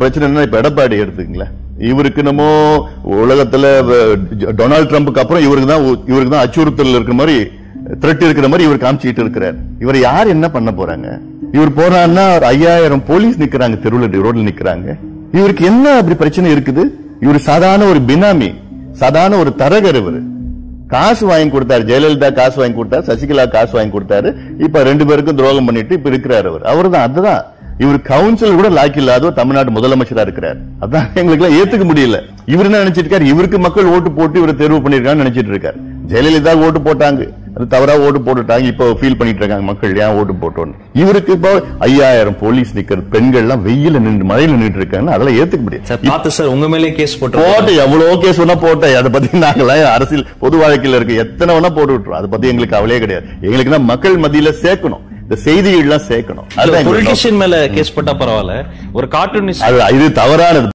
பிரச்சனை என்ன இப்ப எடப்பாடி எடுத்துக்கங்களேன் இவருக்கு நம்ம உலகத்துல டொனால்டு டொனால்ட் ட்ரம்ப்புக்கு அப்புறம் இவருக்கு தான் இவருக்கு தான் அச்சுறுத்தல் இருக்கிற மாதிரி த்ரெட் இருக்கிற மாதிரி இவர் காமிச்சிட்டு இருக்கிறார். இவர் யார் என்ன பண்ண போறாங்க? இவர் போறாருன்னா ஒரு ஐயாயிரம் போலீஸ் நிக்கிறாங்க தெருவில் ரோட்ல நிக்கிறாங்க. இவருக்கு என்ன அப்படி பிரச்சனை இருக்குது? இவர் சாதாரண ஒரு பினாமி சாதாரண ஒரு தரகர் இவர். காசு வாங்கி கொடுத்தாரு ஜெயலலிதா காசு வாங்கி கொடுத்தாரு சசிகலா காசு வாங்கி கொடுத்தாரு. இப்ப ரெண்டு பேருக்கும் துரோகம் பண்ணிட்டு இப்ப இருக்கிறாரு அவர். அவர்தான் அதுதான். இவர் கவுன்சில் கூட லாக் இல்லாத தமிழ்நாடு முதலமைச்சரா இருக்கிறார். அதான் எங்களுக்கு எல்லாம் ஏத்துக்க முடியல. இவர் என்ன நினைச்சிட்டு இருக்காரு இவருக்கு மக்கள் ஓட்டு போட்டு இவர் தேர்வு பண்ணிருக்கான்னு நினைச்சிட்டு இருக்காரு. ஜெயலலிதா ஓட்டு போட்டாங்க. அது தவறா ஓட்டு போட்டுட்டாங்க. இப்போ ஃபீல் பண்ணிட்டு இருக்காங்க மக்கள் ஏன் ஓட்டு போட்டோன்னு? இவருக்கு இப்போ ஐயாயிரம் போலீஸ் நிக்கிற பெண்கள் எல்லாம் வெயில நின்று மழையில நின்று இருக்காங்க அதெல்லாம் ஏத்துக்க முடியாது சார் உங்க மேலே கேஸ் போட்டு போட்டு எவ்வளவு கேஸ் வேணா போட்டேன். அதை பத்தி நாங்களாம் அரசியல் பொது வாழ்க்கையில இருக்கு எத்தனை வேணா போட்டு விட்டுரும். அதை பத்தி எங்களுக்கு கவலையே கிடையாது. எங்களுக்கு மக்கள் மத்தியில சேர்க்கணும். இந்த செய்திகள்லாம் சேர்க்கணும். பொலிட்டிஷியன் மேல கேஸ் போட்டா பரவாயில்ல. ஒரு கார்ட்டூனிஸ்ட் இது தவறானது.